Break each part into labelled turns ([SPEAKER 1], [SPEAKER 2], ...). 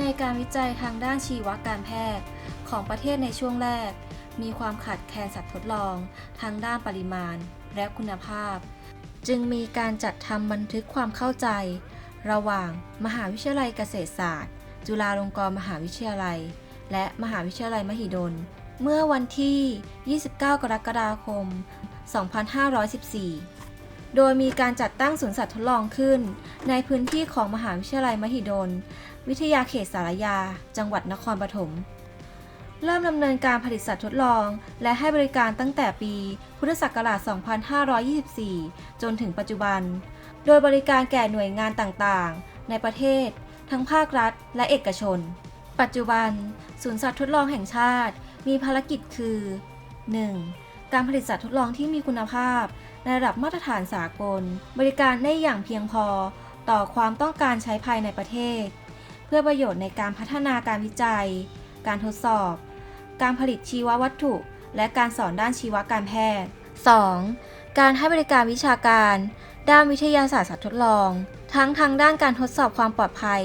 [SPEAKER 1] ในการวิจัยทางด้านชีวการแพทย์ ของประเทศในช่วงแรก มีความขาดแคลนสัตว์ทดลอง ทางด้านปริมาณ และคุณภาพ จึงมีการจัดทำบันทึกความเข้าใจ ระหว่างมหาวิทยาลัยเกษตรศาสตร์ จุฬาลงกรณ์มหาวิทยาลัย และมหาวิทยาลัยมหิดล เมื่อวันที่ 29 กรกฎาคม 2514 โดยมีการจัดตั้งสวนสัตว์ทดลองขึ้น ในพื้นที่ของมหาวิทยาลัยมหิดล วิทยาเขตสารยา จังหวัดนครปฐม เริ่มดำเนินการผลิตสัตว์ทดลอง และให้บริการตั้งแต่ปี พุทธศักราช 2524 จนถึงปัจจุบัน โดยบริการแก่หน่วยงานต่างๆ ในประเทศ ทั้งภาครัฐ และเอกชน ปัจจุบันศูนย์สัตว์ทดลองแห่งชาติ มีภารกิจคือ 1. การผลิตสัตว์ทดลองที่มีคุณภาพ ในระดับมาตรฐานสากล บริการได้อย่างเพียงพอต่อความต้องการใช้ภายในประเทศ เพื่อประโยชน์ในการพัฒนาการวิจัย การทดสอบ การผลิตชีววัตถุ และการสอนด้านชีวการแพทย์ 2. การให้บริการวิชาการ ด้านวิทยาศาสตร์สัตว์ทดลอง ทั้งทางด้านการทดสอบความปลอดภัย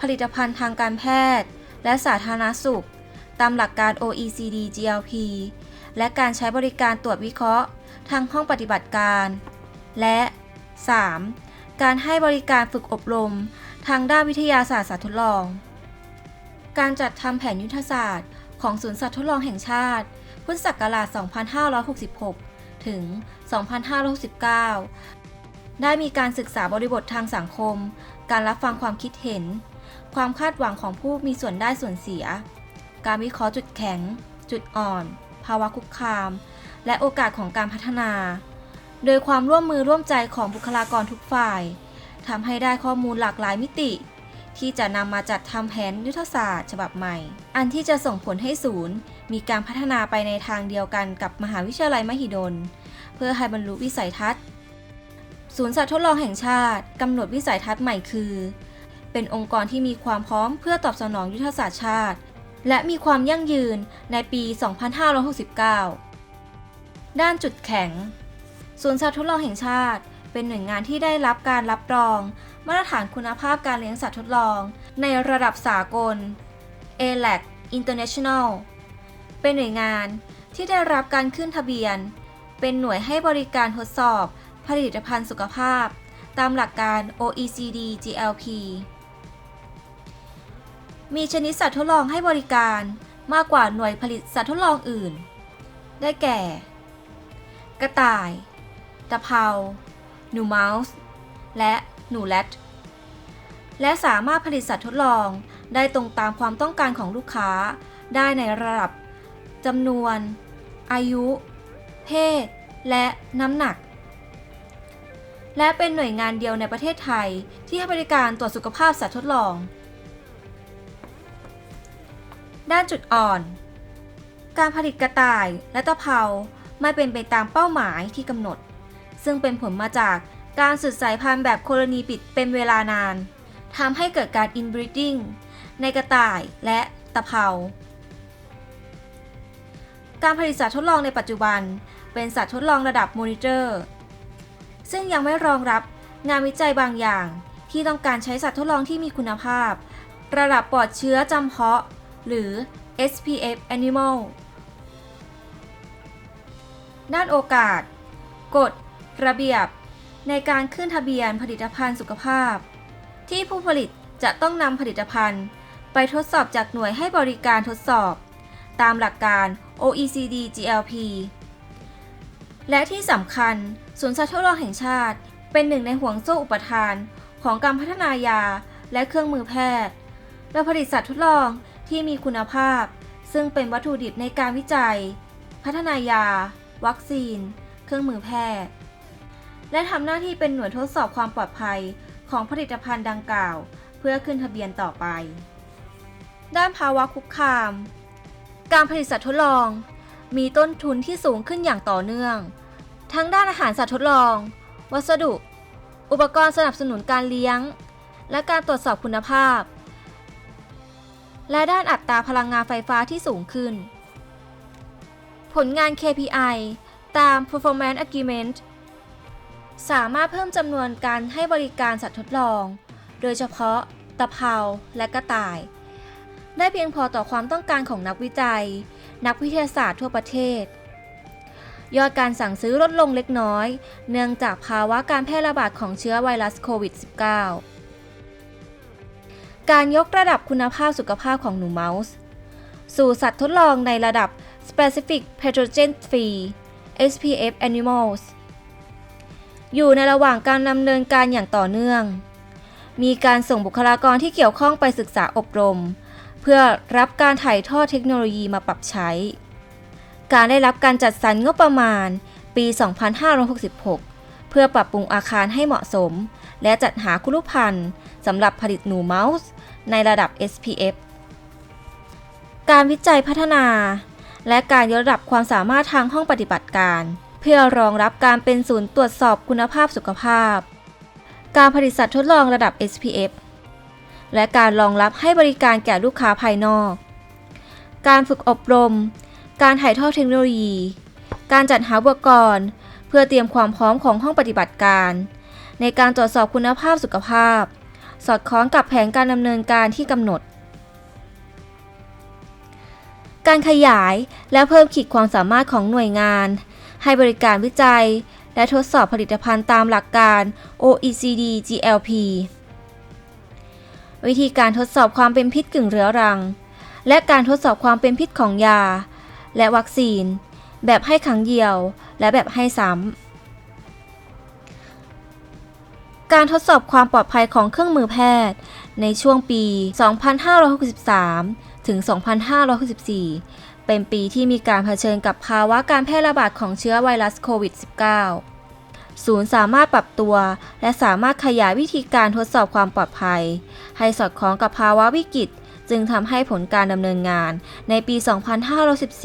[SPEAKER 1] ผลิตภัณฑ์ทางการแพทย์ และสาธารณสุข ตามหลักการ OECD GLP และการใช้บริการตรวจวิเคราะห์ ทางห้องปฏิบัติการ และ 3. การให้บริการฝึกอบรม ทางด้านวิทยาศาสตร์สัตว์ทดลอง การจัดทำแผนยุทธศาสตร์ ของศูนย์สัตว์ทดลองแห่งชาติ พุทธศักราช 2566 ถึง 2569 ได้มีการศึกษาบริบททางสังคม การรับฟังความคิดเห็น ความคาดหวังของผู้มีส่วนได้ส่วนเสีย การวิเคราะห์จุดแข็ง จุดอ่อน ภาวะคุกคาม และโอกาสของการพัฒนา โดยความร่วมมือร่วมใจของบุคลากรทุกฝ่ายทำให้ได้ข้อมูลหลากหลายมิติ ที่จะนำมาจัดทำแผนยุทธศาสตร์ ฉบับใหม่ อันที่จะส่งผลให้ศูนย์ มีการพัฒนาไปในทางเดียวกันกับมหาวิทยาลัยมหิดล เพื่อให้บรรลุวิสัยทัศน์ ศูนย์สัตว์ทดลองแห่งชาติกำหนดวิสัยทัศน์ใหม่คือ เป็นองค์กรที่มีความพร้อมเพื่อตอบสนองยุทธศาสตร์ชาติ และมีความยั่งยืนในปี 2569 ด้านจุดแข็ง ศูนย์สัตว์ทดลองแห่งชาติ เป็นหน่วยงานที่ได้รับการรับรอง มาตรฐานคุณภาพการเลี้ยงสัตว์ทดลอง ในระดับสากล ALAC International เป็นหน่วยงานที่ได้รับการขึ้นทะเบียน เป็นหน่วยให้บริการทดสอบผลิตภัณฑ์สุขภาพ ตามหลักการ OECD GLP มีชนิดสัตว์ทดลองให้บริการมากกว่าหน่วยผลิตสัตว์ทดลองอื่น ได้แก่ กระต่าย ตะเภา หนูเมาส์ และหนูแรดและสามารถผลิตสัตว์ทดลองได้ตรงตามความต้องการของลูกค้า ได้ในระดับจำนวน อายุ เพศ และน้ำหนัก และเป็นหน่วยงานเดียวในประเทศไทยที่ให้บริการตรวจสุขภาพสัตว์ทดลอง ด้านจุดอ่อน การผลิตกระต่ายและตะเภา ไม่เป็นไปตามเป้าหมายที่กำหนด ซึ่งเป็นผลมาจากการสืบสายพันธุ์แบบโคโลนีปิดเป็นเวลานานทำให้เกิดการ inbreeding ในกระต่ายและตะเภา การผลิตสัตว์ทดลองในปัจจุบัน เป็นสัตว์ทดลองระดับมอนิเตอร์ ซึ่งยังไม่รองรับงานวิจัยบางอย่าง ที่ต้องการใช้สัตว์ทดลองที่มีคุณภาพ ระดับปลอดเชื้อจำเพาะ หรือ SPF Animal ด้านโอกาส กฎ ระเบียบ ในการขึ้นทะเบียนผลิตภัณฑ์สุขภาพ ที่ผู้ผลิตจะต้องนำผลิตภัณฑ์ ไปทดสอบจากหน่วยให้บริการทดสอบ ตามหลักการ OECD GLP และที่สำคัญศูนย์สัตว์ทดลองแห่งชาติ เป็นหนึ่งในห่วงโซ่อุปทาน ของการพัฒนายาและเครื่องมือแพทย์และผลิตสัตว์ทดลองที่มีคุณภาพ ซึ่งเป็นวัตถุดิบในการวิจัย พัฒนายา วัคซีน เครื่องมือแพทย์ และทำหน้าที่เป็นหน่วยทดสอบความปลอดภัยของผลิตภัณฑ์ดังกล่าว เพื่อขึ้นทะเบียนต่อไป ด้านภาวะคุกคาม การผลิตสัตว์ทดลอง มีต้นทุนที่สูงขึ้นอย่างต่อเนื่อง ทั้งด้านอาหารสัตว์ทดลอง วัสดุ อุปกรณ์สนับสนุนการเลี้ยง และการตรวจสอบคุณภาพ และด้านอัตราพลังงานไฟฟ้าที่สูงขึ้น ผลงาน KPI ตาม Performance Agreement สามารถเพิ่มจำนวนการให้บริการสัตว์ทดลอง โดยเฉพาะ ตะเภาและกระต่าย ได้เพียงพอต่อความต้องการของนักวิจัย นักวิทยาศาสตร์ทั่วประเทศ ยอดการสั่งซื้อลดลงเล็กน้อย เนื่องจากภาวะการแพร่ระบาดของเชื้อไวรัสโควิด -19 การยกระดับคุณภาพสุขภาพของหนูเมาส์ สู่สัตว์ทดลองในระดับ Specific Pathogen Free SPF Animals อยู่ในระหว่างการดำเนินการอย่างต่อเนื่อง มีการส่งบุคลากรที่เกี่ยวข้องไปศึกษาอบรม เพื่อรับการถ่ายทอดเทคโนโลยีมาปรับใช้ การได้รับการจัดสรรงบประมาณปี 2566 เพื่อปรับปรุงอาคารให้เหมาะสม และจัดหาคุรุพันธ์สำหรับผลิตหนูเมาส์ในระดับ SPF การวิจัยพัฒนา และการยกระดับความสามารถทางห้องปฏิบัติการ เพื่อรองรับการเป็นศูนย์ตรวจสอบคุณภาพสุขภาพ การผลิตสัตว์ทดลองระดับ SPF และการรองรับให้บริการแก่ลูกค้าภายนอก การฝึกอบรม การถ่ายทอดเทคโนโลยี การจัดหาอุปกรณ์ เพื่อเตรียมความพร้อมของห้องปฏิบัติการ ในการตรวจสอบคุณภาพสุขภาพ สอดคล้องกับแผนการดำเนินการที่กำหนด การขยายและเพิ่มขีดความสามารถของหน่วยงาน ให้บริการวิจัย และทดสอบผลิตภัณฑ์ตามหลักการ OECD GLP วิธีการทดสอบความเป็นพิษกึ่งเรื้อรัง และการทดสอบความเป็นพิษของยา และวัคซีน แบบให้ครั้งเดียว และแบบให้ซ้ำ การทดสอบความปลอดภัยของเครื่องมือแพทย์ ในช่วงปี 2563 ถึง 2564 เป็นปีที่มีการเผชิญกับภาวะการแพร่ระบาดของเชื้อไวรัสโควิด -19 ศูนย์สามารถปรับตัว และสามารถขยายวิธีการทดสอบความปลอดภัย ให้สอดคล้องกับภาวะวิกฤต จึงทำให้ผลการดำเนินงานในปี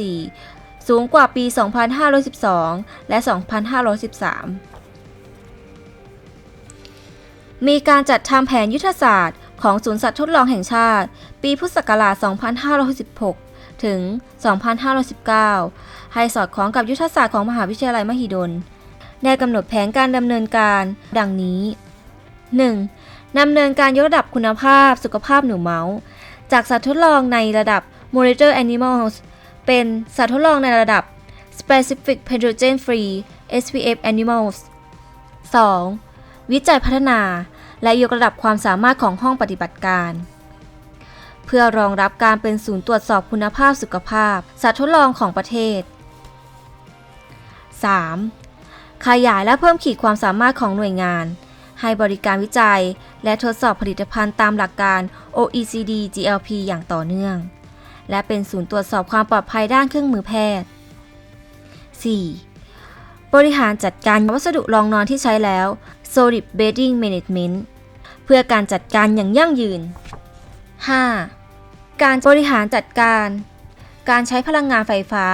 [SPEAKER 1] 2514 สูงกว่าปี 2512 และ 2513มีการจัดทำแผนยุทธศาสตร์ ของศูนย์สัตว์ทดลองแห่งชาติ ปีพุทธศักราช 2516ถึง 2519 ให้สอดคล้องกับยุทธศาสตร์ของมหาวิทยาลัยมหิดล ได้กำหนดแผนการดำเนินการดังนี้ 1. ดำเนินการยกระดับคุณภาพสุขภาพหนูเมาส์ จากสัตว์ทดลองในระดับ Monitor Animals เป็นสัตว์ทดลองในระดับ Specific Pathogen Free SPF Animals 2. วิจัยพัฒนา และยกระดับความสามารถของห้องปฏิบัติการ เพื่อรองรับการเป็นศูนย์ตรวจสอบคุณภาพสุขภาพสัตว์ทดลองของประเทศ 3. ขยายและเพิ่มขีดความสามารถของหน่วยงาน ให้บริการวิจัย และทดสอบผลิตภัณฑ์ตามหลักการ OECD GLP อย่างต่อเนื่อง และเป็นศูนย์ตรวจสอบความปลอดภัยด้านเครื่องมือแพทย์ 4. บริหารจัดการวัสดุรองนอนที่ใช้แล้ว Solid Bedding Management เพื่อการจัดการอย่างยั่งยืน 5. การบริหารจัดการ การใช้พลังงานไฟฟ้า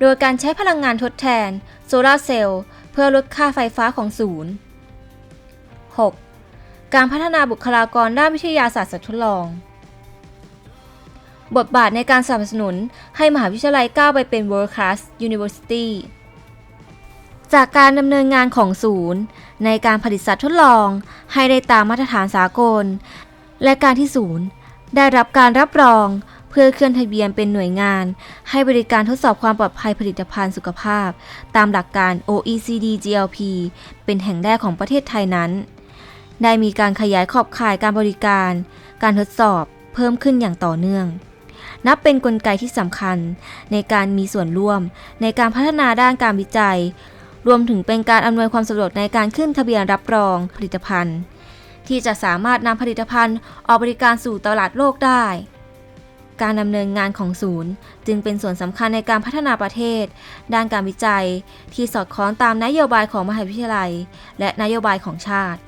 [SPEAKER 1] โดยการใช้พลังงานทดแทนโซลาร์เซลล์เพื่อลดค่าไฟฟ้าของศูนย์ 6. การพัฒนาบุคลากรด้านวิทยาศาสตร์สัตว์ทดลอง บทบาทในการสนับสนุนให้มหาวิทยาลัยก้าวไปเป็น World Class University จากการดำเนินงานของศูนย์ ในการผลิตสัตว์ทดลอง ให้ได้ตามมาตรฐานสากล และการที่ศูนย์ได้รับการรับรองเพื่อเคลื่อนทะเบียนเป็นหน่วยงาน ให้บริการทดสอบความปลอดภัยผลิตภัณฑ์สุขภาพ ตามหลักการ OECD GLP เป็นแห่งแรกของประเทศไทยนั้น ได้มีการขยายขอบข่ายการบริการ การทดสอบเพิ่มขึ้นอย่างต่อเนื่อง นับเป็นนกลไกที่สำคัญในการมีส่วนร่วมในการพัฒนาด้านการวิจัย รวมถึงเป็นการอำนวยความสะดวกในการขึ้นทะเบียนรับรองผลิตภัณฑ์ ที่จะสามารถนำผลิตภัณฑ์ออกบริการสู่ตลาดโลกได้ การดำเนินงานของศูนย์ จึงเป็นส่วนสำคัญในการพัฒนาประเทศ ด้านการวิจัย ที่สอดคล้องตามนโยบายของมหาวิทยาลัย และนโยบายของชาติ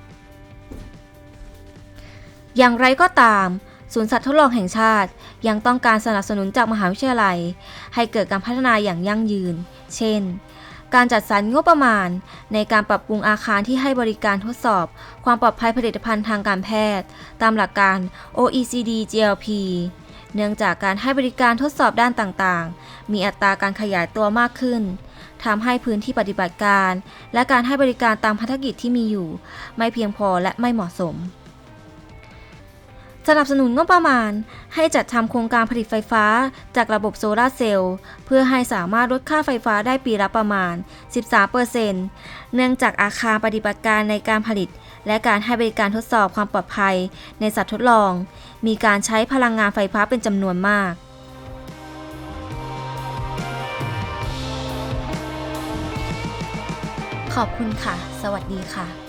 [SPEAKER 1] อย่างไรก็ตามศูนย์สัตว์ทดลองแห่งชาติยังต้องการสนับสนุนจากมหาวิทยาลัย ให้เกิดการพัฒนาอย่างยั่งยืน เช่น การจัดสรรงบประมาณ ในการปรับปรุงอาคารที่ให้บริการทดสอบ ความปลอดภัยผลิตภัณฑ์ทางการแพทย์ ตามหลักการ OECD GLP เนื่องจากการให้บริการทดสอบด้านต่างๆ มีอัตราการขยายตัวมากขึ้นทำให้พื้นที่ปฏิบัติการ และการให้บริการตามภารกิจที่มีอยู่ ไม่เพียงพอและไม่เหมาะสม สนับสนุนงบประมาณ ให้จัดทำโครงการผลิตไฟฟ้าจากระบบโซลาเซลล์เพื่อให้สามารถลดค่าไฟฟ้าได้ปีละประมาณ 13%เนื่องจากอาคารปฏิบัติการในการผลิต และการให้บริการทดสอบความปลอดภัย ในสัตว์ทดลอง มีการใช้พลังงานไฟฟ้าเป็นจำนวนมากขอบคุณค่ะ สวัสดีค่ะ